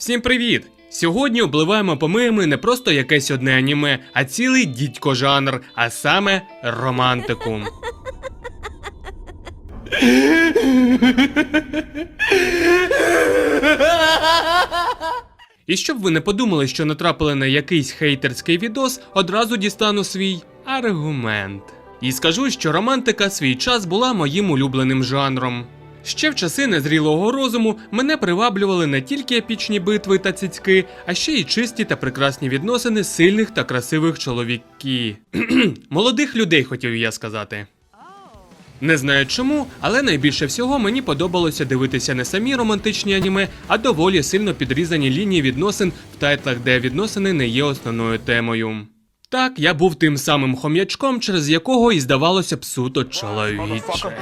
Всім привіт! Сьогодні обливаємо помиями не просто якесь одне аніме, а цілий дідько жанр, а саме романтику. І щоб ви не подумали, що натрапили на якийсь хейтерський відос, одразу дістану свій аргумент. І скажу, що романтика свій час була моїм улюбленим жанром. Ще в часи незрілого розуму мене приваблювали не тільки епічні битви та цицьки, а ще й чисті та прекрасні відносини сильних та красивих чоловіків. Молодих людей, хотів я сказати. Не знаю чому, але найбільше всього мені подобалося дивитися не самі романтичні аніме, а доволі сильно підрізані лінії відносин в тайтлах, де відносини не є основною темою. Так, я був тим самим хом'ячком, через якого і здавалося б суто чоловіче.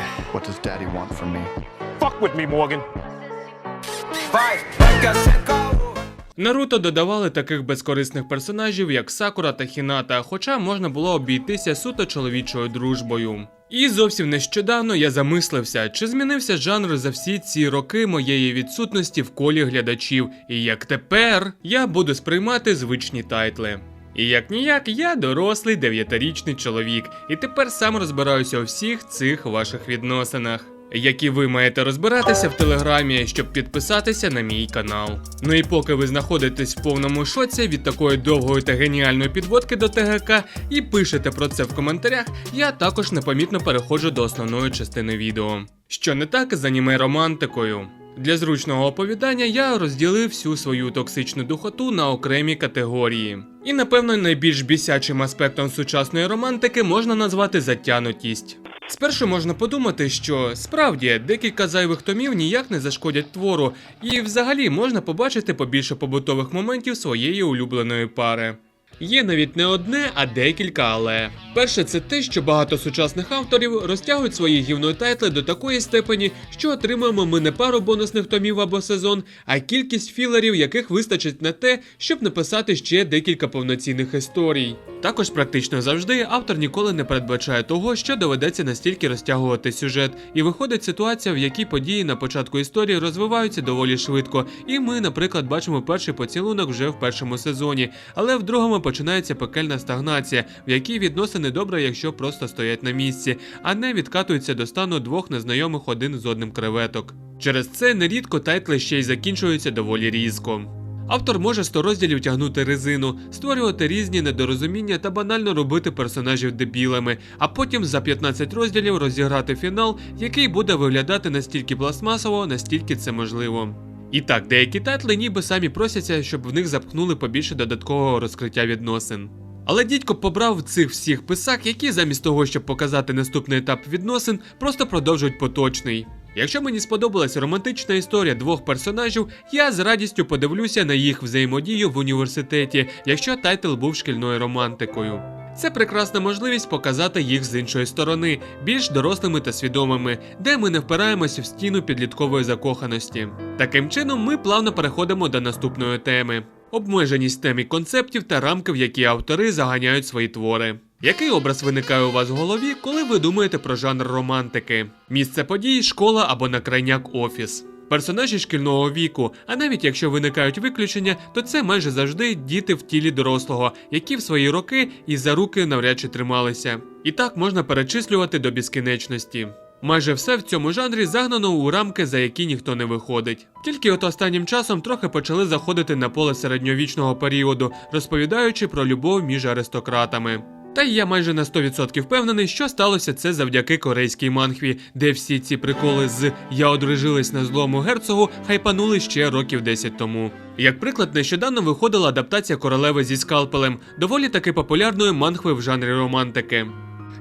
Наруто додавали таких безкорисних персонажів, як Сакура та Хіната, хоча можна було обійтися суто чоловічою дружбою. І зовсім нещодавно я замислився, чи змінився жанр за всі ці роки моєї відсутності в колі глядачів, і як тепер я буду сприймати звичні тайтли. І як ніяк, я дорослий дев'ятирічний чоловік, і тепер сам розбираюся у всіх цих ваших відносинах які ви маєте розбиратися в телеграмі, щоб підписатися на мій канал. Ну і поки ви знаходитесь в повному шоці від такої довгої та геніальної підводки до ТГК і пишете про це в коментарях, я також непомітно переходжу до основної частини відео. Що не так з аніме романтикою. Для зручного оповідання я розділив всю свою токсичну духоту на окремі категорії. І напевно найбільш бісячим аспектом сучасної романтики можна назвати затянутість. Спершу можна подумати, що справді декілька зайвих томів ніяк не зашкодять твору, і взагалі можна побачити побільше побутових моментів своєї улюбленої пари. Є навіть не одне, а декілька але. Перше, це те, що багато сучасних авторів розтягують свої гівнотайтли до такої степені, що отримуємо ми не пару бонусних томів або сезон, а кількість філерів, яких вистачить на те, щоб написати ще декілька повноцінних історій. Також практично завжди автор ніколи не передбачає того, що доведеться настільки розтягувати сюжет, і виходить ситуація, в якій події на початку історії розвиваються доволі швидко, і ми, наприклад, бачимо перший поцілунок вже в першому сезоні, але в другому починається пекельна стагнація, в якій відносини добре, якщо просто стоять на місці, а не відкатуються до стану двох незнайомих один з одним креветок. Через це нерідко тайтли ще й закінчуються доволі різко. Автор може 100 розділів тягнути резину, створювати різні недорозуміння та банально робити персонажів дебілами, а потім за 15 розділів розіграти фінал, який буде виглядати настільки пластмасово, настільки це можливо. І так, деякі тайтли ніби самі просяться, щоб в них запхнули побільше додаткового розкриття відносин. Але дідько побрав цих всіх писак, які замість того, щоб показати наступний етап відносин, просто продовжують поточний. Якщо мені сподобалася романтична історія двох персонажів, я з радістю подивлюся на їх взаємодію в університеті, якщо тайтл був шкільною романтикою. Це прекрасна можливість показати їх з іншої сторони, більш дорослими та свідомими, де ми не впираємося в стіну підліткової закоханості. Таким чином, ми плавно переходимо до наступної теми: обмеженість тем і концептів та рамки, в які автори заганяють свої твори. Який образ виникає у вас в голові, коли ви думаєте про жанр романтики? Місце подій, школа або на крайняк офіс. Персонажі шкільного віку, а навіть якщо виникають виключення, то це майже завжди діти в тілі дорослого, які в свої роки і за руки навряд чи трималися. І так можна перечислювати до безкінечності. Майже все в цьому жанрі загнано у рамки, за які ніхто не виходить. Тільки от останнім часом трохи почали заходити на поле середньовічного періоду, розповідаючи про любов між аристократами. Та й я майже на 100% впевнений, що сталося це завдяки корейській манхві, де всі ці приколи з Я одружилась на злому герцогу хайпанули ще років 10 тому. Як приклад, нещодавно виходила адаптація королеви зі скалпелем, доволі таки популярної манхви в жанрі романтики.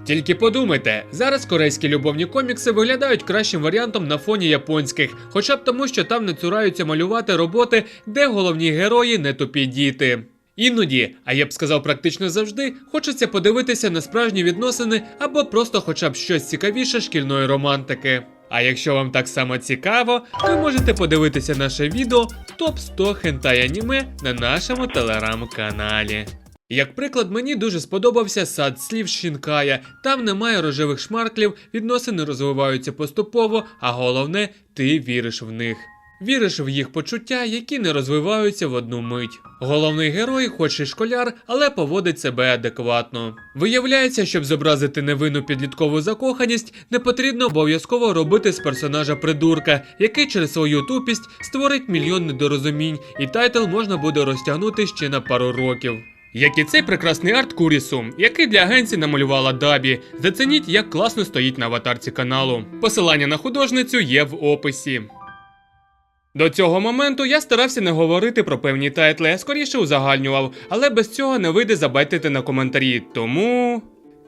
Тільки подумайте, зараз корейські любовні комікси виглядають кращим варіантом на фоні японських, хоча б тому, що там не цураються малювати роботи, де головні герої не тупі діти. Іноді, а я б сказав практично завжди, хочеться подивитися на справжні відносини або просто хоча б щось цікавіше шкільної романтики. А якщо вам так само цікаво, ви можете подивитися наше відео топ 100 хентай аніме на нашому телеграм-каналі. Як приклад, мені дуже сподобався сад слів Шінкая. Там немає рожевих шмарклів, відносини розвиваються поступово, а головне, ти віриш в них. Віриш в їх почуття, які не розвиваються в одну мить. Головний герой, хоч і школяр, але поводить себе адекватно. Виявляється, щоб зобразити невинну підліткову закоханість, не потрібно обов'язково робити з персонажа придурка, який через свою тупість створить мільйон недорозумінь, і тайтл можна буде розтягнути ще на пару років. Як і цей прекрасний арт Курісу, який для агенції намалювала Дабі. Зацініть, як класно стоїть на аватарці каналу. Посилання на художницю є в описі. До цього моменту я старався не говорити про певні тайтли, а скоріше узагальнював, але без цього не вийде забайтити на коментарі. Тому.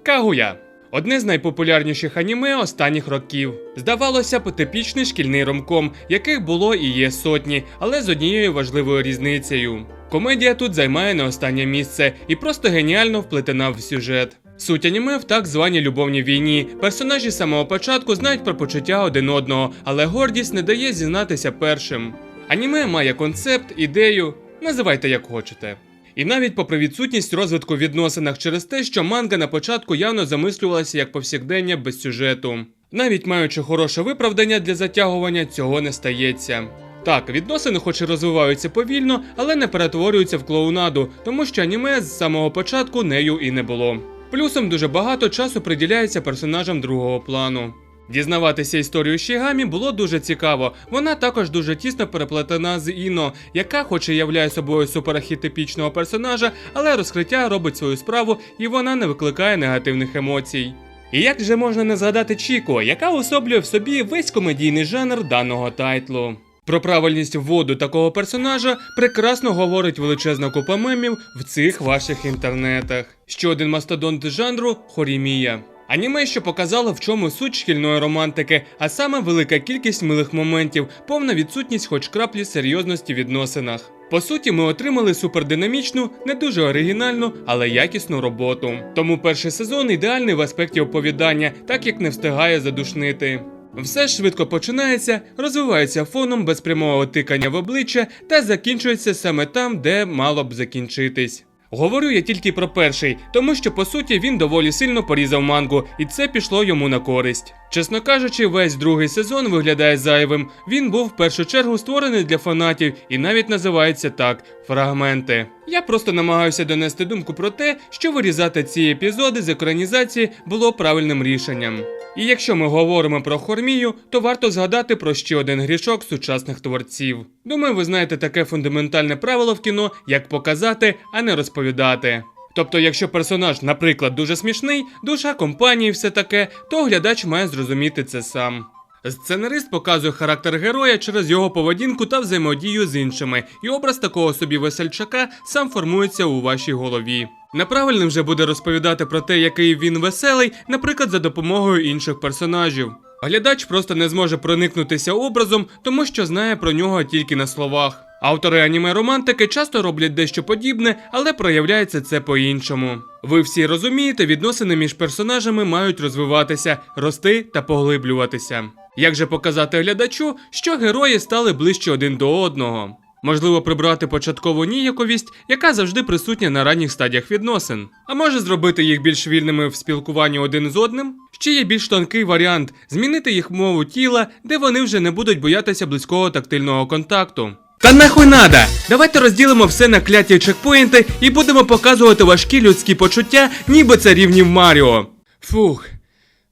Кагуя. Одне з найпопулярніших аніме останніх років. Здавалося б, типічний шкільний ромком, яких було і є сотні, але з однією важливою різницею. Комедія тут займає не останнє місце і просто геніально вплетена в сюжет. Суть аніме в так званій любовній війні. Персонажі з самого початку знають про почуття один одного, але гордість не дає зізнатися першим. Аніме має концепт, ідею, називайте як хочете. І навіть попри відсутність розвитку в відносинах через те, що манга на початку явно замислювалася як повсякдення без сюжету. Навіть маючи хороше виправдання для затягування, цього не стається. Так, відносини хоч і розвиваються повільно, але не перетворюються в клоунаду, тому що аніме з самого початку нею і не було. Плюсом дуже багато часу приділяється персонажам другого плану. Дізнаватися історію Шігамі було дуже цікаво. Вона також дуже тісно переплетена з Іно, яка, хоч і являє собою суперархетипічного персонажа, але розкриття робить свою справу і вона не викликає негативних емоцій. І як же можна не згадати Чіко, яка особлює в собі весь комедійний жанр даного тайтлу? Про правильність вводу такого персонажа прекрасно говорить величезна купа мемів в цих ваших інтернетах. Ще один мастодонт жанру Хорімія. Аніме, що показало, в чому суть шкільної романтики, а саме велика кількість милих моментів, повна відсутність хоч краплі серйозності в відносинах. По суті, ми отримали супердинамічну, не дуже оригінальну, але якісну роботу. Тому перший сезон ідеальний в аспекті оповідання, так як не встигає задушнити. Все швидко починається, розвивається фоном без прямого тикання в обличчя та закінчується саме там, де мало б закінчитись. Говорю я тільки про перший, тому що по суті він доволі сильно порізав мангу, і це пішло йому на користь. Чесно кажучи, весь другий сезон виглядає зайвим. Він був в першу чергу створений для фанатів і навіть називається так фрагменти. Я просто намагаюся донести думку про те, що вирізати ці епізоди з екранізації було правильним рішенням. І якщо ми говоримо про хормію, то варто згадати про ще один грішок сучасних творців. Думаю, ви знаєте таке фундаментальне правило в кіно, як показати, а не розповідати. Тобто, якщо персонаж, наприклад, дуже смішний, душа компанії, все таке, то глядач має зрозуміти це сам. Сценарист показує характер героя через його поведінку та взаємодію з іншими, і образ такого собі весельчака сам формується у вашій голові. Неправильним же буде розповідати про те, який він веселий, наприклад, за допомогою інших персонажів. Глядач просто не зможе проникнутися образом, тому що знає про нього тільки на словах. Автори аніме романтики часто роблять дещо подібне, але проявляється це по-іншому. Ви всі розумієте, відносини між персонажами мають розвиватися, рости та поглиблюватися. Як же показати глядачу, що герої стали ближче один до одного? Можливо, прибрати початкову ніяковість, яка завжди присутня на ранніх стадіях відносин. А може зробити їх більш вільними в спілкуванні один з одним? Ще є більш тонкий варіант змінити їх мову тіла, де вони вже не будуть боятися близького тактильного контакту. Та нахуй надо! Давайте розділимо все на кляті чекпоінти і будемо показувати важкі людські почуття, ніби це рівні в Маріо. Фух,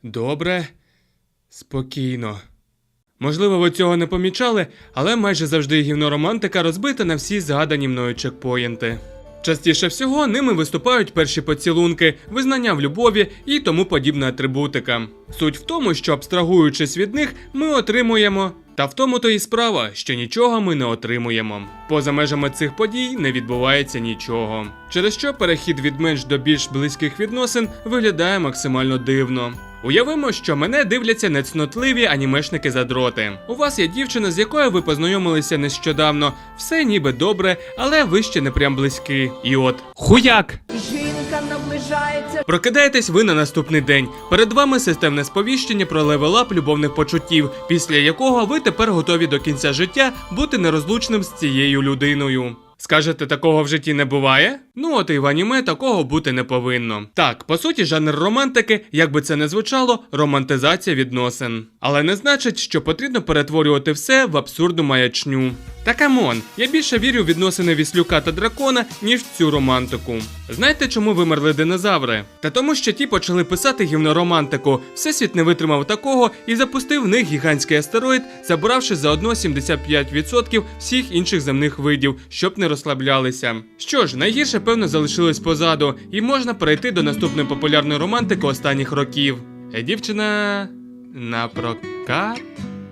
добре, спокійно. Можливо, ви цього не помічали, але майже завжди гівноромантика розбита на всі згадані мною чекпоінти. Частіше всього ними виступають перші поцілунки, визнання в любові і тому подібна атрибутика. Суть в тому, що абстрагуючись від них, ми отримуємо. Та в тому то і справа, що нічого ми не отримуємо. Поза межами цих подій не відбувається нічого. Через що перехід від менш до більш близьких відносин виглядає максимально дивно. Уявимо, що мене дивляться нецнотливі анімешники задроти. У вас є дівчина, з якою ви познайомилися нещодавно. Все ніби добре, але ви ще не прям близькі. І от хуяк! Жінка наближається. Прокидаєтесь ви на наступний день. Перед вами системне сповіщення про левелап любовних почуттів, після якого ви тепер готові до кінця життя бути нерозлучним з цією людиною. Скажете, такого в житті не буває? Ну от і в аніме такого бути не повинно. Так, по суті, жанр романтики, як би це не звучало, романтизація відносин. Але не значить, що потрібно перетворювати все в абсурдну маячню. Та камон, я більше вірю в відносини віслюка та дракона, ніж в цю романтику. Знаєте, чому вимерли динозаври? Та тому, що ті почали писати гівноромантику, всесвіт не витримав такого і запустив в них гігантський астероїд, забравши заодно 75% всіх інших земних видів, щоб не розслаблялися. Що ж, найгірше певно залишилось позаду, і можна перейти до наступної популярної романтики останніх років. Е, Дівчина на прокат.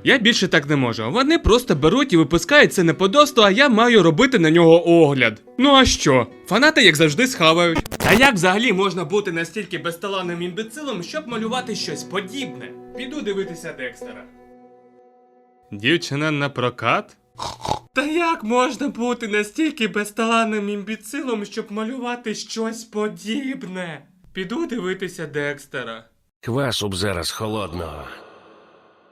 Я більше так не можу. Вони просто беруть і випускають це неподобство, а я маю робити на нього огляд. Ну а що? Фанати, як завжди, схавають. Та як взагалі можна бути настільки безталанним імбецилом, щоб малювати щось подібне? Піду дивитися Декстера. Дівчина на прокат? Та як можна бути настільки безталанним імбецилом, щоб малювати щось подібне? Піду дивитися Декстера. Квасу б зараз холодного.